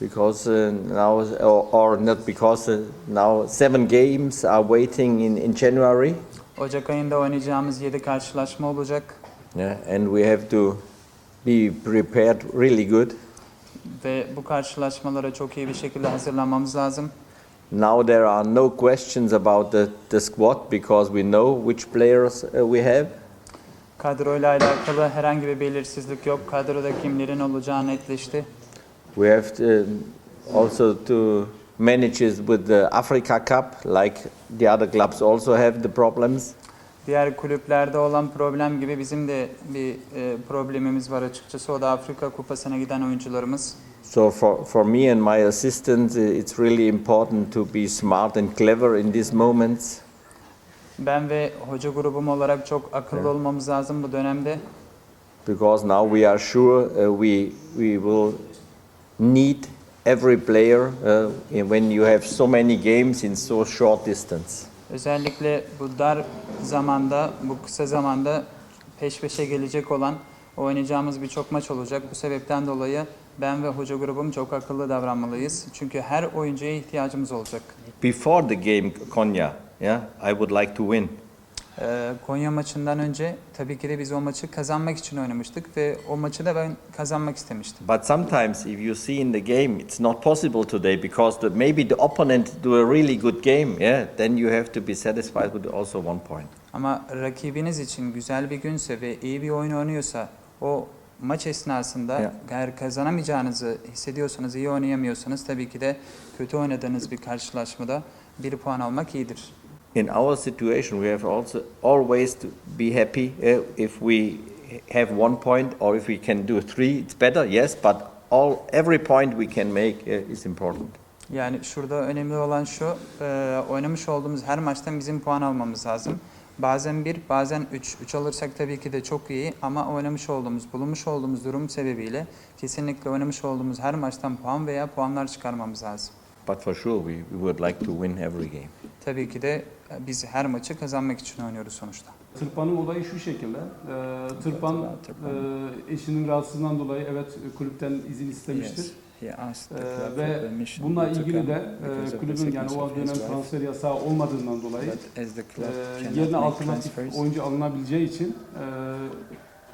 because uh, now, or, or not because uh, now seven games are waiting in, in January, Ocak ayında oynayacağımız 7 karşılaşma olacak yeah, and we have to be prepared really good. ve bu karşılaşmalara çok iyi bir şekilde hazırlanmamız lazım. Now there are no questions about the, the squad because we know which players uh, we have. Kadroyla alakalı herhangi bir belirsizlik yok. Kadroda kimlerin olacağı netleşti. We have to, also to manage it with the Africa Cup, like the other clubs also have the problems. Diğer kulüplerde olan problem gibi bizim de bir e, problemimiz var açıkçası. O da Afrika Kupası'na giden oyuncularımız. So for, for me and my assistants, uh, it's really important to be smart and clever in these moments Ben ve hoca grubum olarak çok akıllı olmamız lazım bu dönemde. because now we are sure uh, we, we will need every player uh, when you have so many games in so short distance. Özellikle bu dar zamanda, bu kısa zamanda peş peşe gelecek olan oynayacağımız birçok maç olacak. Bu sebepten dolayı ben ve hoca grubum çok akıllı davranmalıyız. Çünkü her oyuncuya ihtiyacımız olacak. Before the game, Konya, yeah, I would like to win. Ee, Konya maçından önce tabii ki de biz o maçı kazanmak için oynamıştık ve o maçı da ben kazanmak istemiştim. But sometimes, if you see in the game, it's not possible today because the, maybe the opponent do a really good game. Yeah, then you have to be satisfied with also one point. Ama rakibiniz için güzel bir günse ve iyi bir oyun oynuyorsa o maç esnasında Ya. eğer kazanamayacağınızı hissediyorsanız, iyi oynayamıyorsanız tabii ki de kötü oynadığınız bir karşılaşmada bir puan almak iyidir. In our situation, we have also always to be happy uh, if we have one point or if we can do three. It's better, yes, but all every point we can make uh, is important. Yani şurada önemli olan şu, e, oynamış olduğumuz her maçtan bizim puan almamız lazım. Bazen bir, bazen üç. Üç alırsak tabii ki de çok iyi ama oynamış olduğumuz, bulunmuş olduğumuz durum sebebiyle kesinlikle oynamış olduğumuz her maçtan puan veya puanlar çıkarmamız lazım. But for sure, we, we would like to win every game. Tabii ki de biz her maçı kazanmak için oynuyoruz sonuçta. Tırpan'ın olayı şu şekilde. Ee, Tırpan e, eşinin rahatsızlığından dolayı evet kulüpten izin istemiştir. Ee, ve bununla ilgili de e, kulübün yani o dönem transfer yasağı olmadığından dolayı e, yerine alternatif oyuncu alınabileceği için e,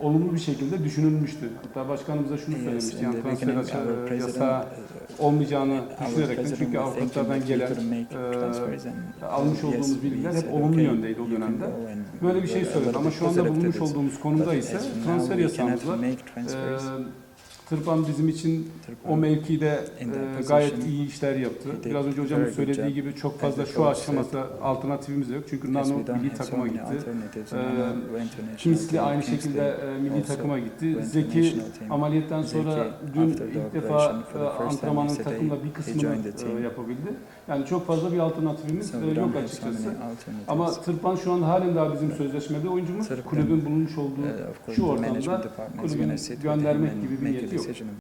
olumlu bir şekilde düşünülmüştü. Hatta başkanımız da şunu söylemişti yani transfer yasa- yasağı olmayacağını düşünerekten çünkü avukatlardan gelen e, almış olduğumuz bilgiler hep olumlu yöndeydi o dönemde. Böyle bir şey söyledi ama şu anda bulunmuş olduğumuz konumda ise transfer yasağımız var. Tırpan bizim için o mevkide e, gayet iyi işler yaptı. Biraz önce hocamın söylediği gibi çok fazla şu aşamada alternatifimiz yok. Çünkü Nano milli takıma gitti. Ee, Kinsli aynı şekilde e, milli takıma gitti. Zeki ameliyattan sonra dün ilk defa e, antrenmanın takımda bir kısmını e, yapabildi. Yani çok fazla bir alternatifimiz e, yok açıkçası. Ama Tırpan şu an halen daha bizim sözleşmede oyuncumuz. Kulübün bulunmuş olduğu şu ortamda kulübün göndermek gibi bir niyeti yok.